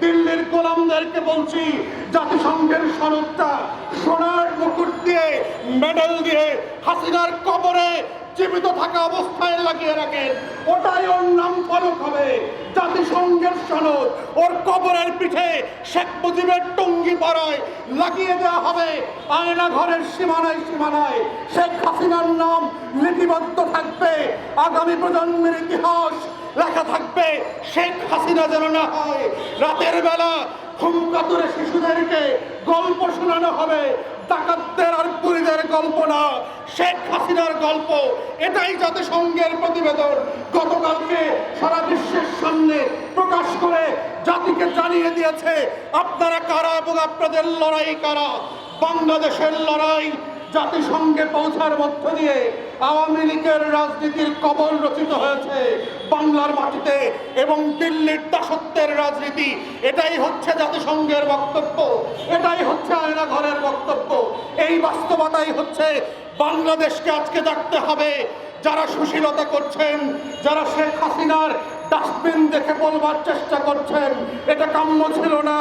দিল্লির গোলামদেরকে বলছি, জাতিসংঘের সনদটা সোনার মুকুট দিয়ে, মেডেল দিয়ে হাসিনার কবরে জীবিত থাকা অবস্থায় লাগিয়ে রাখেন। ওটাই ওর নাম ফলক হবে, জাতিসংঘের সনদ। ওর কবরের পিঠে শেখ মুজিবের টঙ্গি পড়ায় লাগিয়ে দেওয়া হবে, আয়না ঘরের সীমানায় সীমানায়। শেখ হাসিনার নাম লিপিবদ্ধ থাকবে। আগামী প্রজন্মের ইতিহাস লেখা থাকবে। শেখ হাসিনা যেন না হয়। রাতের বেলা ঘুমকাতুরে শিশুদেরকে গল্প শোনানো হবে। ডাকাতদের আর পুরীদের গল্প না, শেখ হাসিনার গল্প। এটাই জাতিসংঘের প্রতিবেদন। গতকালকে সারা বিশ্বের সামনে প্রকাশ করে জাতিকে জানিয়ে দিয়েছে, আপনারা কারা এবং আপনাদের লড়াই কারা? বাংলাদেশের লড়াই জাতিসংঘে পৌঁছার মধ্য দিয়ে আওয়ামী লীগের রাজনীতির কবল রচিত হয়েছে বাংলার মাটিতে এবং দিল্লির দাসত্বের রাজনীতি। এটাই হচ্ছে জাতিসংঘের বক্তব্য, এটাই হচ্ছে আয়না ঘরের বক্তব্য। এই বাস্তবতাই হচ্ছে বাংলাদেশকে আজকে দেখতে হবে। যারা সুশীলতা করছেন, যারা শেখ হাসিনার ডাস্টবিন দেখে বলবার চেষ্টা করছেন। এটা কাম্য ছিল না।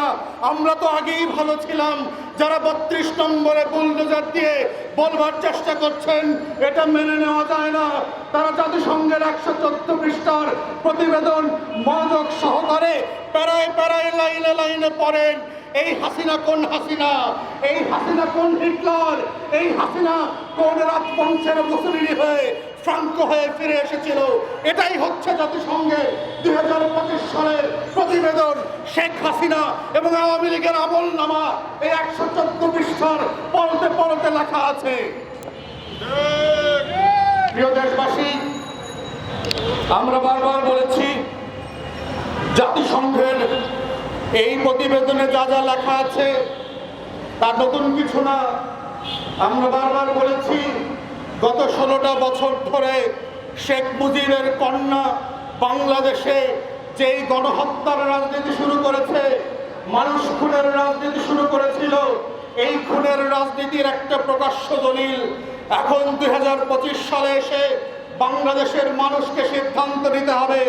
আমরা তো আগেই ভালো ছিলাম। যারা বত্রিশ নম্বরে বুলডোজার দিয়ে বলবার চেষ্টা করছেন, এটা মেনে নেওয়া যায় না। তারা জাতিসংঘের একশো চোদ্দ পৃষ্ঠার প্রতিবেদন মনোযোগ সহকারে প্যারায় প্যারায় লাইনে লাইনে পড়েন। এই হাসিনা কোন হাসিনা? এই হাসিনা কোন হিটলার? এই হাসিনা কোন রাজবংশের মুসলিম হয়ে ফ্রাঙ্কো হয়ে ফিরে এসেছিল। এটাই হচ্ছে জাতিসংঘের দুই হাজার পঁচিশ সালের প্রতিবেদন শেখ হাসিনা এবং আওয়ামী লীগের আমল নামা এই একশো চোদ্দ পৃষ্ঠার পরতে পরতে লেখা আছে। প্রিয় দেশবাসী, আমরা বারবার বলেছি, জাতিসংঘের এই প্রতিবেদনে যা যা লেখা আছে তা নতুন কিছু না। আমরা বারবার বলেছি গত ষোলোটা বছর ধরে শেখ মুজিবের কন্যা বাংলাদেশে যেই গণহত্যার রাজনীতি শুরু করেছে, মানুষ খুনের রাজনীতি শুরু করেছিল, এই খুনের রাজনীতির একটা প্রকাশ্য দলিল, এখন দুই হাজার পঁচিশ সালে এসে বাংলাদেশের মানুষকে সিদ্ধান্ত নিতে হবে,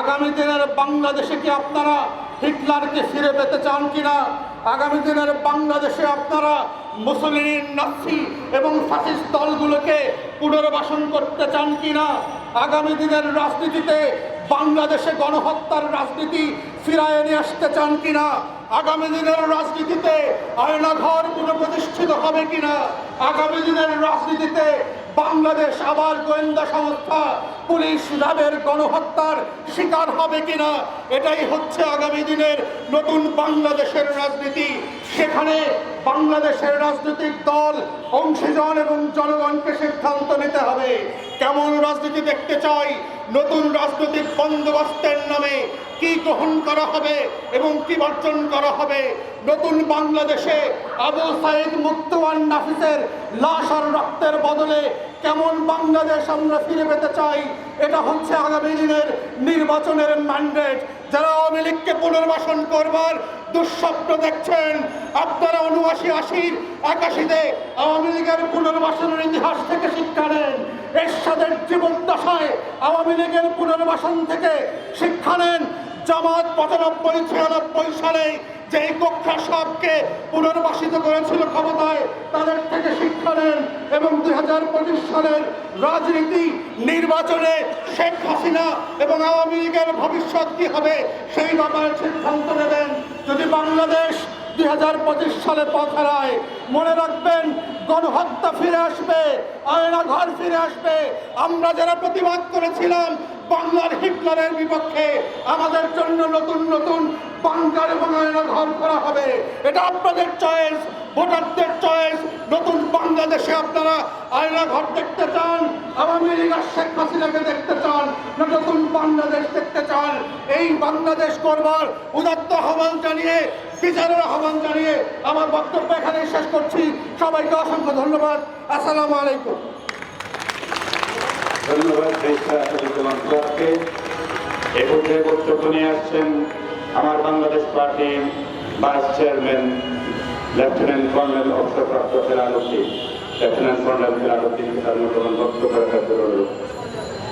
আগামী দিনের বাংলাদেশে কি আপনারা হিটলারকে ফিরে পেতে চান কিনা, আগামী দিনের বাংলাদেশে আপনারা মুসলিম নাসি এবং ফাসিস্ট দলগুলোকে পুনর্বাসন করতে চান কিনা, আগামী দিনের রাজনীতিতে বাংলাদেশে গণহত্যার রাজনীতি ফিরায় নিয়ে আসতে চান কিনা, আগামী দিনের রাজনীতিতে আয়নাঘর পুনঃপ্রতিষ্ঠিত হবে কিনা, আগামী দিনের রাজনীতিতে বাংলাদেশ আবার গোয়েন্দা সংস্থা পুলিশ র্যাবের গণহত্যার শিকার হবে কিনা এটাই হচ্ছে আগামী দিনের নতুন বাংলাদেশের রাজনীতি। সেখানে বাংলাদেশের রাজনৈতিক দল অংশীজন এবং জনগণকে সিদ্ধান্ত নিতে হবে। কেমন রাজনীতি দেখতে চাই? নতুন রাজনৈতিক বন্দোবস্তের নামে কি গ্রহণ করা হবে এবং কি বর্জন করা হবে? নতুন বাংলাদেশে আবু সাইদ মুক্তওয়ান নাফিসের লাশ আর রক্তের বদলে কেমন বাংলাদেশ আমরা ফিরে পেতে চাই? এটা হচ্ছে আগামী দিনের নির্বাচনের ম্যান্ডেট যারা আওয়ামী লীগকে পুনর্বাসন করবার দুঃস্বপ্ন দেখছেন, আপনারা উনআশি আশির একাশিতে আওয়ামী লীগের পুনর্বাসনের ইতিহাস থেকে শিক্ষা নেন। এরশাদের জীবন জীবদ্দশায় আওয়ামী লীগের পুনর্বাসন থেকে শিক্ষা নেন। জামাত পঁচানব্বই, ছিয়ানব্বই সালে যে কক্ষা সাপকে পুনর্বাসিত করেছিল ক্ষমতায়, তাদের থেকে শিক্ষা নেন। এবং দুই হাজার পঁচিশ সালের রাজনীতি নির্বাচনে শেখ হাসিনা এবং আওয়ামী লীগের ভবিষ্যৎ কি হবে, সেই ব্যাপারে সিদ্ধান্ত নেবেন। যদি বাংলাদেশ দুই হাজার পঁচিশ সালে পথ হারায় মনে রাখবেন, গণহত্যা ফিরে আসবে আয়না ঘর ফিরে আসবে। আমরা যারা প্রতিবাদ করেছিলাম, বাংলার হিটলারের বিপক্ষে, আমাদের জন্য নতুন নতুন বাংকার এবং আয়না ঘর করা হবে। এটা আপনাদের চয়েস ভোটারদের চয়েস নতুন বাংলাদেশে আপনারা আয়না ঘর দেখতে চান, আওয়ামী লীগ আর শেখ হাসিনাকে দেখতে চান, না নতুন বাংলাদেশ দেখতে চান। এই বাংলাদেশ করবার উদাত্ত আহ্বান জানিয়ে, বিচারের আহ্বান জানিয়ে আমার বক্তব্য এখানে শেষ করছি। সবাইকে অসংখ্য ধন্যবাদ। আসসালামু আলাইকুম। ধন্যবাদ আসাদুজ্জামান পর্যায়ে বক্তব্য নিয়ে আসছেন আমার বাংলাদেশ পার্টির ভাইস চেয়ারম্যান, লেফটেন্যান্ট কর্নেল অবসরপ্রাপ্ত ফেরালুদ্দিন লেফটেন্যান্ট কর্নেল ফেরালুদ্দিনকে তার মূল্যবান বক্তব্য রাখার জন্য অনুরোধ।